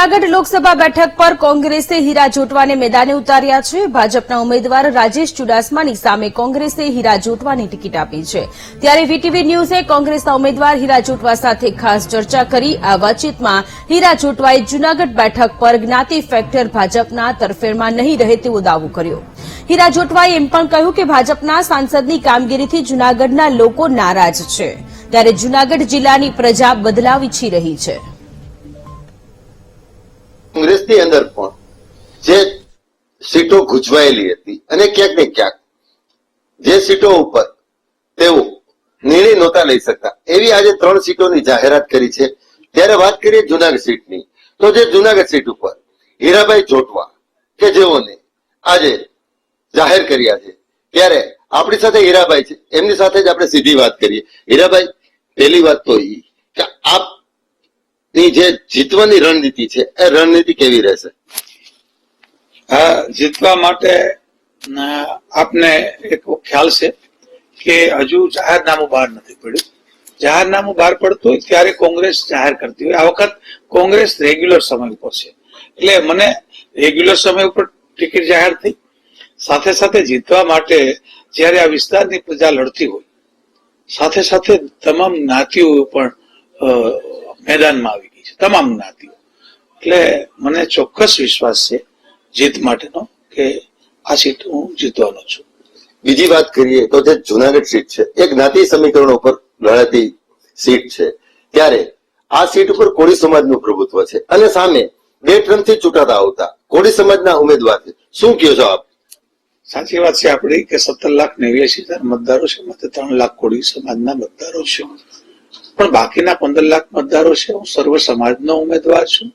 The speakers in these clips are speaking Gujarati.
જૂનાગઢ લોકસભા બેઠક પર કોંગ્રેસે હીરા જોટવાને મેદાને ઉતાર્યા છે. ભાજપના ઉમેદવાર રાજેશ ચુડાસમાની સામે કોંગ્રેસે હીરા જોટવાની ટિકિટ આપી છે. ત્યારે વીટીવી ન્યૂઝે કોંગ્રેસના ઉમેદવાર હીરા જોટવા સાથે ખાસ ચર્ચા કરી. આ વાતચીતમાં હીરા જોટવાએ જૂનાગઢ બેઠક પર જ્ઞાતિ ફેક્ટર ભાજપના તરફેણમાં નહીં રહે તેવો દાવો કર્યો. હીરા જોટવાએ એમ પણ કહ્યું કે ભાજપના સાંસદની કામગીરીથી જૂનાગઢના લોકો નારાજ છે. ત્યારે જૂનાગઢ જિલ્લાની પ્રજા બદલાવ ઇચ્છી રહી છે. કોંગ્રેસની અંદર પણ જે સીટો ગુજવાયેલી હતી અને ક્યાંક ને ક્યાંક. જે સીટો ઉપર તેઓ નિર્ણય નહોતા લઈ શકતા. એવી આજે ત્રણ સીટોની જાહેરાત કરી છે. ત્યારે વાત કરીએ જુનાગઢ સીટની. તો જે જુનાગઢ સીટ ઉપર હીરાભાઈ જોટવા કે જેઓને આજે જાહેર કર્યા છે. ત્યારે આપણી સાથે હીરાભાઈ છે. એમની સાથે જ આપણે સીધી વાત કરીએ. હીરાભાઈ પહેલી વાત તો ઈ કે આપ ની જે જીતવાની રણનીતિ છે, એ રણનીતિ કેવી રહેશે? જીતવા માટે આપને એક ખ્યાલ છે કે હજુ જાહેરનામું બહાર નથી પડ્યું. જાહેરનામું બહાર પડતું હોય ત્યારે કોંગ્રેસ જાહેર કરતી હોય. આ વખત કોંગ્રેસ રેગ્યુલર સમય ઉપર છે. એટલે મને રેગ્યુલર સમય ઉપર ટિકિટ જાહેર થઈ. સાથે સાથે જીતવા માટે જ્યારે આ વિસ્તારની પ્રજા લડતી હોય, સાથે સાથે તમામ જ્ઞાતિઓ પણ મેદાનમાં આવી ગઈ છે. તમામ જ્ઞાતિઓ. એટલે મને ચોક્કસ વિશ્વાસ છે જીત માટેનો કે આ સીટ હું જીતવાનો છું. બીજી વાત કરીએ તો જે જુનાગઢ સીટ છે એ જ્ઞાતિ સમીકરણો ઉપર લડાતી સીટ છે. ત્યારે આ સીટ ઉપર કોળી સમાજનું પ્રભુત્વ છે. અને સામે બે ટર્મથી ચૂંટાતા આવતા કોળી સમાજના ઉમેદવાર છે. શું કહો છો આપ સાચી વાત છે આપણી કે સત્તર લાખ નેવ્યાસી હજાર મતદારો છે મતે ત્રણ લાખ કોળી સમાજના મતદારો છે. પણ બાકીના પંદર લાખ મતદારો છે, હું સર્વ સમાજનો ઉમેદવાર છું,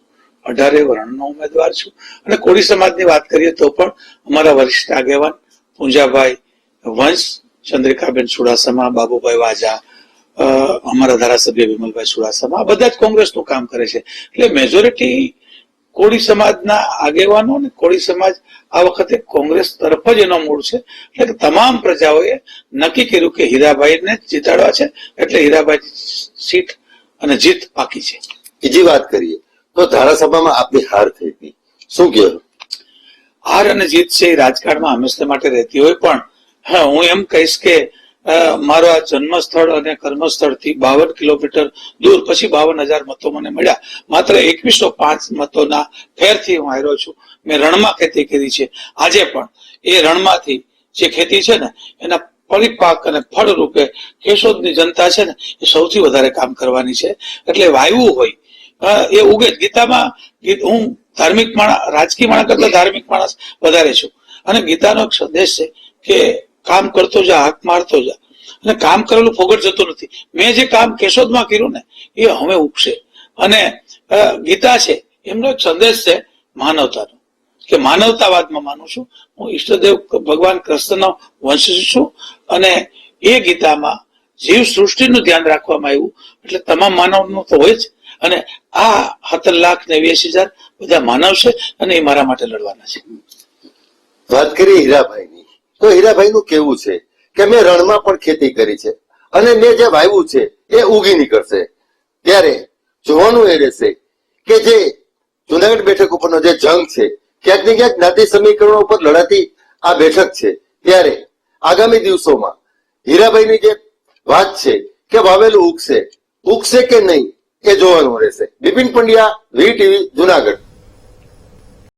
અઢારે વર્ણનો ઉમેદવાર છું. અને કોળી સમાજની વાત કરીએ તો પણ અમારા વરિષ્ઠ આગેવાન પૂંજાભાઈ વંશ, ચંદ્રિકાબેન ચુડાસમા, બાબુભાઈ વાજા અમારા ધારાસભ્ય વિમલભાઈ ચુડાસમા બધા જ કોંગ્રેસનું કામ કરે છે. એટલે મેજોરિટી કોળી સમાજના આગેવાનો અને કોળી સમાજ આ વખતે કોંગ્રેસ તરફ જ એનો મૂળ છે. એટલે કે તમામ પ્રજાઓએ નક્કી કર્યું કે હીરાભાઈને જીતાડવા છે. એટલે હીરાભાઈ સીટ અને જીત પાકી છે. બીજી વાત કરીએ તો ધારાસભામાં આપની હાર થઈ હતી. શું કહો હાર અને જીત છે એ રાજકારણમાં હંમેશા માટે રહેતી હોય પણ હા હું એમ કહીશ કે મારો જન્મસ્થળ અને કર્મસ્થળથી બાવન કિલોમીટર દૂર, પછી બાવન હજાર મતો મને મળ્યા. માત્ર એકવીસો પાંચ મતોના ફેરથી હું હાર્યો છું. મેં રણમાં ખેતી કરી છે. આજે પણ એ રણમાંથી જે ખેતી છે ને, એના પરિપાક અને ફળ રૂપે કેશોદની જનતા છે ને, એ સૌથી વધારે કામ કરવાની છે. એટલે વાયવું હોય એ ઉગે ગીતામાં ગીત, હું ધાર્મિક માણસ, રાજકીય માણસ કરતા ધાર્મિક માણસ વધારે છું. અને ગીતાનો એક સંદેશ છે કે કામ કરતો જા, હાક મારતો જા. અને કામ કરેલું ફોગટ જતું નથી. મેં જે કામ કેશોદમાં કર્યું ને, એ હવે ઉપશે. અને ગીતા છે, એમનો એક સંદેશ છે માનવતાનો. કે માનવતાવાદમાં માનું છું. હું ઈષ્ટદેવ ભગવાન કૃષ્ણનો વંશ છું. અને એ ગીતામાં જીવ સૃષ્ટિનું ધ્યાન રાખવામાં આવ્યું. એટલે તમામ માનવનું તો હોય જ. અને આ સત્તર લાખ નેવ્યાસી હજાર બધા માનવ છે અને એ મારા માટે લડવાના છે. વાત કરી હીરાભાઈની. તો હીરાભાઈનું કેવું છે કે મેં રણમાં પણ ખેતી કરી છે અને મેં જે વાવ્યું છે એ ઉગી નીકળશે. ત્યારે જોવાનું એ રહેશે કે જે જુનાગઢ બેઠક ઉપરનો જે જંગ છે ક્યાંક ને ક્યાંક જ્ઞાતિ સમીકરણો ઉપર લડાતી આ બેઠક છે. ત્યારે આગામી દિવસોમાં હીરાભાઈની જે વાત છે કે વાવેલું ઉગશે ઉગશે કે નહીં એ જોવાનું રહેશે. Bipin Pandya, V TV, Junagadh.